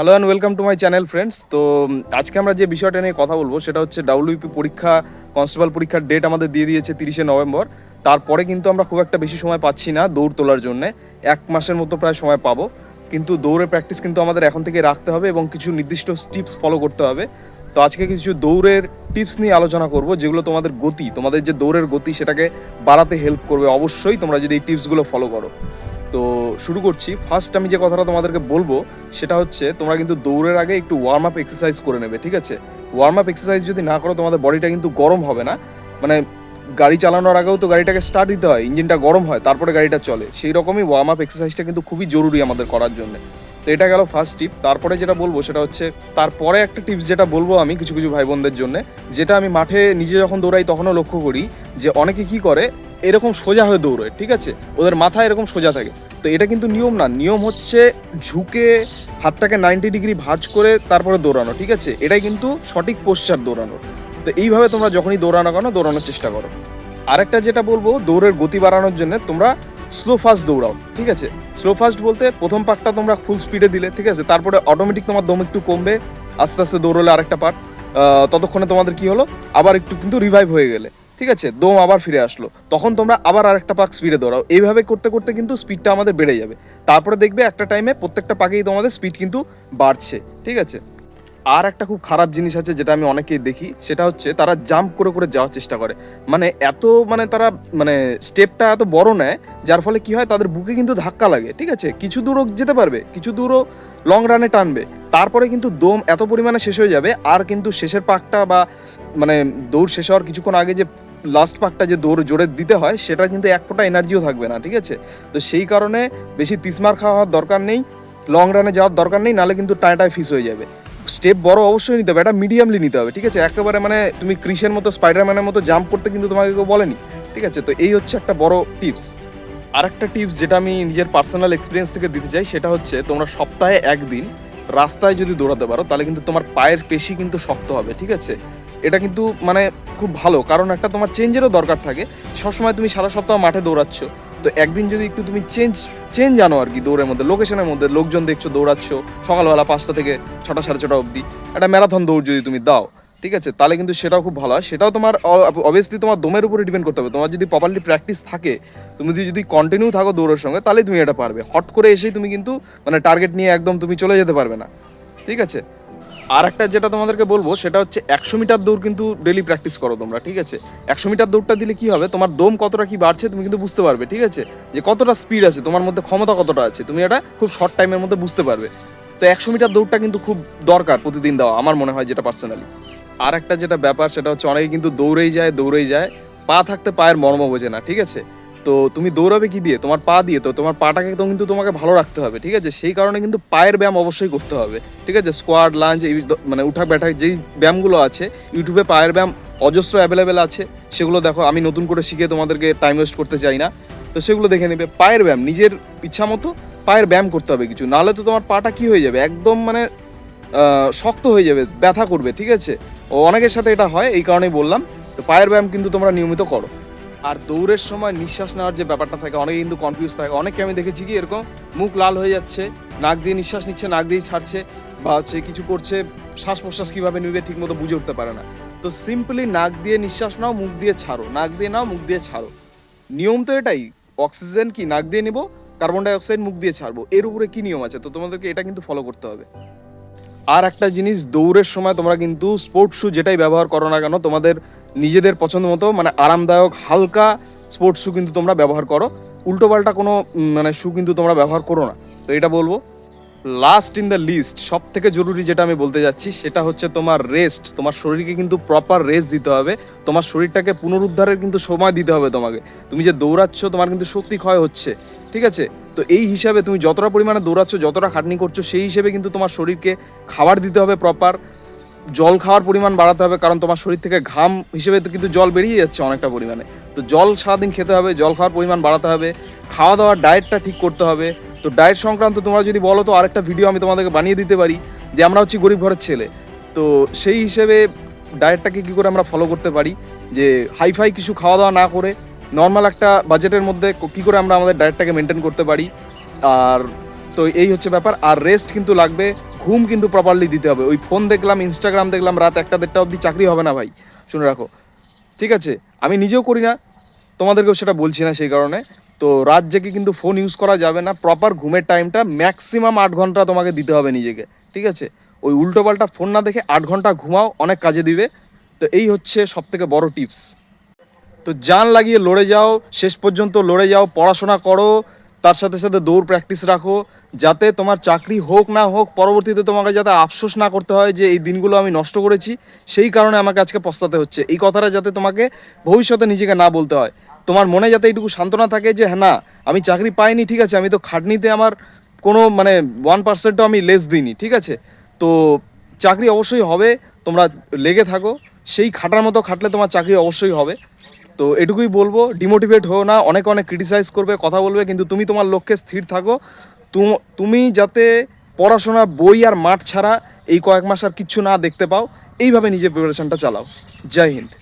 Hello and welcome to my channel friends তো আজকে আমরা যে বিষয়টা নিয়ে কথা বলব, সেটা হচ্ছে ডাব্লিউপি পরীক্ষা কনস্টেবল পরীক্ষার ডেট আমাদের দিয়ে দিয়েছে তিরিশে নভেম্বর। তারপরে কিন্তু আমরা খুব একটা বেশি সময় পাচ্ছি না দৌড় তোলার জন্য। এক মাসের মতো প্রায় সময় পাবো। কিন্তু দৌড়ের প্র্যাকটিস কিন্তু আমাদের এখন থেকে রাখতে হবে এবং কিছু নির্দিষ্ট টিপস ফলো করতে হবে। তো আজকে কিছু দৌড়ের টিপস নিয়ে আলোচনা করব, যেগুলো তোমাদের গতি, তোমাদের যে দৌড়ের গতি, সেটাকে বাড়াতে হেল্প করবে অবশ্যই তোমরা যদি এই টিপসগুলো ফলো করো। তো শুরু করছি। ফার্স্ট আমি যে কথাটা তোমাদেরকে বলব, সেটা হচ্ছে তোমরা কিন্তু দৌড়ের আগে একটু ওয়ার্ম আপ এক্সারসাইজ করে নেবে, ঠিক আছে? ওয়ার্ম আপ এক্সারসাইজ যদি না করো, তোমাদের বডিটা কিন্তু গরম হবে না। মানে গাড়ি চালানোর আগেও তো গাড়িটাকে স্টার্ট দিতে হয়, ইঞ্জিনটা গরম হয়, তারপরে গাড়িটা চলে। সেই রকমই ওয়ার্ম আপ এক্সারসাইজটা কিন্তু খুবই জরুরি আমাদের করার জন্য। তো এটা গেল ফার্স্ট টিপ তারপরে যেটা বলব, সেটা হচ্ছে তারপরে একটা টিপস যেটা বলব আমি কিছু কিছু ভাই বোনদের জন্য, যেটা আমি মাঠে নিজে যখন দৌড়াই তখনও লক্ষ্য করি যে অনেকে কি করে এরকম সোজা হয়ে দৌড়োয়, ঠিক আছে? ওদের মাথা এরকম সোজা থাকে। তো এটা কিন্তু নিয়ম না। নিয়ম হচ্ছে ঝুঁকে হাতটাকে নাইনটি ডিগ্রি ভাঁজ করে তারপরে দৌড়ানো, ঠিক আছে? এটাই কিন্তু সঠিক পোশ্চার দৌড়ানো। তো এইভাবে তোমরা যখনই দৌড়ানো কেন, দৌড়ানোর চেষ্টা করো। আরেকটা যেটা বলব, দৌড়ের গতি বাড়ানোর জন্য তোমরা স্লো ফাস্ট দৌড়াও, ঠিক আছে? স্লো ফাস্ট বলতে প্রথম পার্টটা তোমরা ফুল স্পিডে দিলে, ঠিক আছে? তারপরে অটোমেটিক তোমার দম একটু কমবে, আস্তে আস্তে দৌড়লে আরেকটা পার্ট ততক্ষণে তোমাদের কি হলো? আবার একটু কিন্তু রিভাইভ হয়ে গেলে। ঠিক আছে? দম আবার ফিরে আসলো। তখন তোমরা আবার আরেকটা পাক স্পিডে দৌড়াও। এইভাবে করতে করতে কিন্তু স্পিডটা আমাদের বেড়ে যাবে। তারপরে দেখবে একটা টাইমে প্রত্যেকটা পাকেই তোমাদের স্পিড কিন্তু বাড়ছে। ঠিক আছে? আর একটা খুব খারাপ জিনিস আছে যেটা আমি অনেকেই দেখি, সেটা হচ্ছে তারা জাম্প করে করে যাওয়ার চেষ্টা করে। মানে এত মানে তারা মানে স্টেপটা এত বড় নেয়, যার ফলে কি হয় তাদের বুকে কিন্তু ধাক্কা লাগে। ঠিক আছে? কিছু দূরও যেতে পারবে, কিছু দূরও লং রানে টানবে। তারপরে কিন্তু দম এত পরিমাণে শেষ হয়ে যাবে, আর কিন্তু শেষের পাকটা বা মানে দৌড় শেষ হওয়ার কিছুক্ষণ আগে যে লাস্ট পাকটা যে দৌড় জোরে দিতে হয় সেটা কিন্তু এক ফোঁটা এনার্জিও থাকবে না, ঠিক আছে? তো সেই কারণে বেশি তিসমার খাওয়ার দরকার নেই লং রানে যাওয়ার দরকার নেই, নাহলে কিন্তু টায়াটায় ফিস হয়ে যাবে। স্টেপ বড় অবশ্যই নিতে হবে, এটা মিডিয়ামলি নিতে হবে, ঠিক আছে? একেবারে মানে তুমি ক্রিসের মতো স্পাইডারম্যানের মতো জাম্প করতে কিন্তু তোমাকে কেউ বলেনি, ঠিক আছে? তো এই হচ্ছে একটা বড় টিপস আরেকটা টিপস যেটা আমি নিজের পার্সোনাল এক্সপিরিয়েন্স থেকে দিতে চাই, সেটা হচ্ছে তোমরা সপ্তাহে একদিন রাস্তায় যদি দৌড়াতে পারো, তাহলে কিন্তু তোমার পায়ের পেশি কিন্তু শক্ত হবে, ঠিক আছে? এটা কিন্তু মানে খুব ভালো, কারণ একটা তোমার চেঞ্জেরও দরকার থাকে। সবসময় তুমি সারা সপ্তাহ মাঠে দৌড়াচ্ছ। তো একদিন যদি একটু তুমি চেঞ্জ চেঞ্জ জানো আর কি দৌড়ের মধ্যে লোকেশনের মধ্যে, লোকজন দেখছ, দৌড়াচ্ছ, সকালবেলা পাঁচটা থেকে ছটা, সাড়ে ছটা অবধি, একটা ম্যারাথন দৌড় যদি তুমি দাও, ঠিক আছে? তাহলে কিন্তু সেটাও খুব ভালো হয়। সেটাও তোমার অবভিয়াসলি তোমার দমের উপরে ডিপেন্ড করতে হবে। তোমার যদি প্রপারলি প্র্যাকটিস থাকে, তুমি যদি যদি কন্টিনিউ থাকো দৌড়ের সঙ্গে তাহলে তুমি এটা পারবে। হট করে এসেই তুমি কিন্তু মানে টার্গেট নিয়ে একদম তুমি চলে যেতে পারবে না। ঠিক আছে? আর একটা যেটা তোমাদেরকে বলব, সেটা হচ্ছে একশো মিটার দৌড় কিন্তু ডেলি প্র্যাকটিস করো তোমরা, ঠিক আছে? একশো মিটার দৌড়টা দিলে কি হবে? তোমার দম কতটা কি বাড়ছে তুমি কিন্তু বুঝতে পারবে, ঠিক আছে? যে কতটা স্পিড আছে, তোমার মধ্যে ক্ষমতা কতটা আছে, তুমি এটা খুব শর্ট টাইমের মধ্যে বুঝতে পারবে। তো একশো মিটার দৌড়টা কিন্তু খুব দরকার প্রতিদিন দেওয়া, আমার মনে হয় যেটা পার্সোনালি আর একটা যেটা ব্যাপার, সেটা হচ্ছে অনেকে কিন্তু দৌড়েই যায় দৌড়েই যায়, পা থাকতে পায়ের মর্ম বোঝে না, ঠিক আছে? তো তুমি দৌড়াবে কি দিয়ে? তোমার পা দিয়ে, তো তোমার পাটাকে তো কিন্তু তোমাকে ভালো রাখতে হবে, ঠিক আছে? সেই কারণে কিন্তু পায়ের ব্যায়াম অবশ্যই করতে হবে, ঠিক আছে? স্কোয়াড লাঞ্চ এই মানে উঠা ব্যাঠা যেই ব্যায়ামগুলো আছে, ইউটিউবে পায়ের ব্যায়াম অজস্র অ্যাভেলেবেল আছে, সেগুলো দেখো, আমি নতুন করে শিখে তোমাদেরকে টাইম ওয়েস্ট করতে চাই না, তো সেগুলো দেখে নেবে। পায়ের ব্যায়াম, নিজের ইচ্ছা মতো পায়ের ব্যায়াম করতে হবে কিছু, নাহলে তো তোমার পাটা কি হয়ে যাবে? একদম মানে শক্ত হয়ে যাবে, ব্যথা করবে, ঠিক আছে? ও অনেকের সাথে এটা হয়, এই কারণেই বললাম, তো পায়ের ব্যায়াম কিন্তু তোমরা নিয়মিত করো। আর দৌড়ের সময় নিঃশ্বাস নেওয়ার যে ব্যাপারটা থাকে, অনেকে কিন্তু কনফিউজ থাকে। অনেকে আমি দেখেছি কি এরকম মুখ লাল হয়ে যাচ্ছে, নাক দিয়ে নিঃশ্বাস নিচ্ছে, নাক দিয়ে ছাড়ছে বা হচ্ছে কিছু করছে শ্বাস প্রশ্বাস কীভাবে নিবে ঠিক মতো বুঝে উঠতে পারে না। তো সিম্পলি নাক দিয়ে নিঃশ্বাস নাও, মুখ দিয়ে ছাড়ো। নাক দিয়ে নাও, মুখ দিয়ে ছাড়ো। নিয়ম তো এটাই অক্সিজেন কি, নাক দিয়ে নিব কার্বন ডাই অক্সাইড মুখ দিয়ে ছাড়বো। এর উপরে কি নিয়ম আছে? তো তোমাদেরকে এটা কিন্তু ফলো করতে হবে। আর একটা জিনিস, দৌড়ের সময় তোমরা কিন্তু স্পোর্টস শু যেটাই ব্যবহার করো না কেন, তোমাদের নিজেদের পছন্দ মতো মানে আরামদায়ক, হালকা স্পোর্টস শ্যু কিন্তু তোমরা ব্যবহার করো। উল্টোপাল্টা কোনো মানে শু কিন্তু তোমরা ব্যবহার করো না। তো এটা বলব লাস্ট ইন দ্য লিস্ট সব থেকে জরুরি যেটা আমি বলতে যাচ্ছি, সেটা হচ্ছে তোমার রেস্ট তোমার শরীরকে কিন্তু প্রপার রেস্ট দিতে হবে। তোমার শরীরটাকে পুনরুদ্ধারের কিন্তু সময় দিতে হবে তোমাকে। তুমি যে দৌড়াচ্ছ, তোমার কিন্তু শক্তি ক্ষয় হচ্ছে, ঠিক আছে? তো এই হিসাবে তুমি যতটা পরিমাণে দৌড়াচ্ছ, যতটা খাটনি করছ, সেই হিসেবে কিন্তু তোমার শরীরকে খাবার দিতে হবে প্রপার জল খাওয়ার পরিমাণ বাড়াতে হবে, কারণ তোমার শরীর থেকে ঘাম হিসেবে তো কিন্তু জল বেরিয়ে যাচ্ছে অনেকটা পরিমাণে। তো জল সারাদিন খেতে হবে, জল খাওয়ার পরিমাণ বাড়াতে হবে, খাওয়া দাওয়ার ডায়েটটা ঠিক করতে হবে। তো ডায়েট সংক্রান্ত তোমরা যদি বলো তো আরেকটা ভিডিও আমি তোমাদেরকে বানিয়ে দিতে পারি, যে আমরা হচ্ছি গরিব ঘরের ছেলে। তো সেই হিসেবে ডায়েটটাকে কী করে আমরা ফলো করতে পারি? যে হাইফাই কিছু খাওয়া দাওয়া না করে নর্মাল একটা বাজেটের মধ্যে কী করে আমরা আমাদের ডায়েটটাকে মেনটেন করতে পারি? আর তো এই হচ্ছে ব্যাপার। আর রেস্ট কিন্তু লাগবে, ঘুম কিন্তু প্রপারলি দিতে হবে। ওই ফোন দেখলাম ইনস্টাগ্রাম দেখলাম, রাত একটা দেড়টা অবধি চাকরি হবে না ভাই। শুনে রাখো। ঠিক আছে? আমি নিজেও করি না, তোমাদেরকেও সেটা বলছি না সেই কারণে। তো রাত জেগে কিন্তু ফোন ইউজ করা যাবে না। প্রপার ঘুমের টাইমটা ম্যাক্সিমাম আট ঘণ্টা তোমাকে দিতে হবে নিজেকে। ঠিক আছে? ওই উল্টোপাল্টা ফোন না দেখে আট ঘণ্টা ঘুমাও, অনেক কাজে দিবে। তো এই হচ্ছে সব থেকে বড় টিপস তো জান লাগিয়ে লড়ে যাও, শেষ পর্যন্ত লড়ে যাও, পড়াশোনা করো তার সাথে সাথে দৌড় প্র্যাকটিস রাখো, যাতে তোমার চাকরি হোক না হোক, পরবর্তীতে তোমাকে যাতে আফসোস না করতে হয় যে এই দিনগুলো আমি নষ্ট করেছি, সেই কারণে আমাকে আজকে পস্তাতে হচ্ছে। এই কথাটা যাতে তোমাকে ভবিষ্যতে নিজেকে না বলতে হয়। তোমার মনে যাতে এইটুকু সান্ত্বনা থাকে যে হ্যাঁ না, আমি চাকরি পাইনি, ঠিক আছে, আমি তো খাটনিতে আমার কোনো মানে ওয়ান পার্সেন্টও আমি লেস দিইনি, ঠিক আছে? তো চাকরি অবশ্যই হবে, তোমরা লেগে থাকো। সেই খাটার মতো খাটলে তোমার চাকরি অবশ্যই হবে। তো এটুকুই বলব ডিমোটিভেট হো না, অনেক অনেক ক্রিটিসাইজ করবে, কথা বলবে, কিন্তু তুমি তোমার লক্ষ্যে স্থির থাকো। তুম- যাতে পড়াশোনা, বই আর মাঠ ছাড়া এই কয়েক মাস আর কিচ্ছু না দেখতে পাও, এইভাবে নিজের প্রিপারেশনটা চালাও। জয় হিন্দ।